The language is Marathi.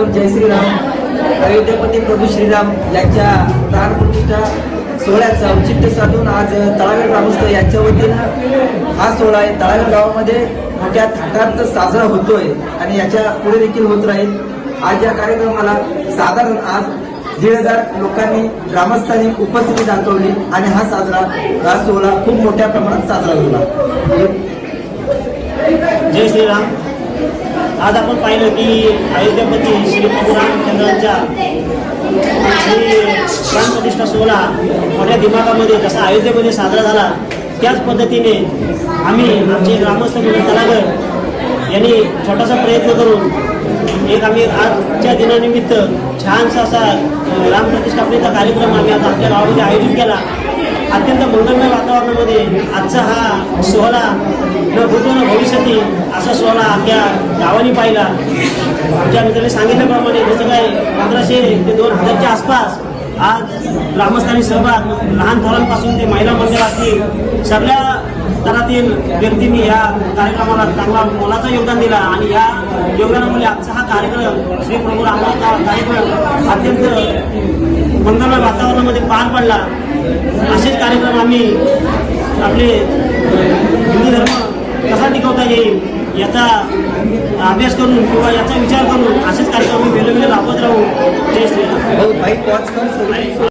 नमस्कार जय श्रीराम. अयोध्यापती प्रभू श्रीराम यांच्या प्राणप्रतिष्ठा सोहळ्याचं औचित्य साधून आज तळागड ग्रामस्थ यांच्या वतीनं हा सोहळा आहे. तळागड गावामध्ये मोठ्या थाटात साजरा होतोय आणि याच्यापुढे देखील होत राहील. आज या कार्यक्रमाला साधारण आज दीड हजार लोकांनी ग्रामस्थांनी उपस्थिती दाखवली आणि हा साजरा हा सोहळा खूप मोठ्या प्रमाणात साजरा झाला. जय श्रीराम. आज आपण पाहिलं की अयोध्यापती श्री प्रभू रामचंद्रांच्या श्री प्राणप्रतिष्ठा सोहळा मोठ्या दिमागामध्ये जसा अयोध्येमध्ये साजरा झाला त्याच पद्धतीने आम्ही आमचे ग्रामस्थ म्हणून कलागर यांनी छोटासा प्रयत्न करून एक आम्ही आजच्या दिनानिमित्त छानसा असा अ, रामप्रतिष्ठापनेचा कार्यक्रम आम्ही आज आपल्या गावामध्ये आयोजित केला. अत्यंत मंगलमय वातावरणामध्ये आजचा हा सोहळा न भूतो न भविष्यती असा सोहळा आपल्या गावाने पाहिला. आमच्या मित्राने सांगितल्याप्रमाणे जसं काय पंधराशे ते दोन हजारच्या आसपास आज ग्रामस्थांनी सहभाग लहान थोरांपासून ते महिला मंडळ असतील सगळ्या स्तरातील व्यक्तींनी या कार्यक्रमाला चांगला मोलाचं योगदान दिला आणि या योगदानामुळे आजचा हा कार्यक्रम श्री प्रभू रामा कार्यक्रम अत्यंत मंगलमय वातावरणामध्ये पार पडला. असेच कार्यक्रम आम्ही आपले हिंदू धर्म कसा टिकवता येईल याचा अभ्यास करून किंवा याचा विचार करून असेच कार्यक्रम आम्ही वेळोवेळी राबवत राहू. जय श्रीराम.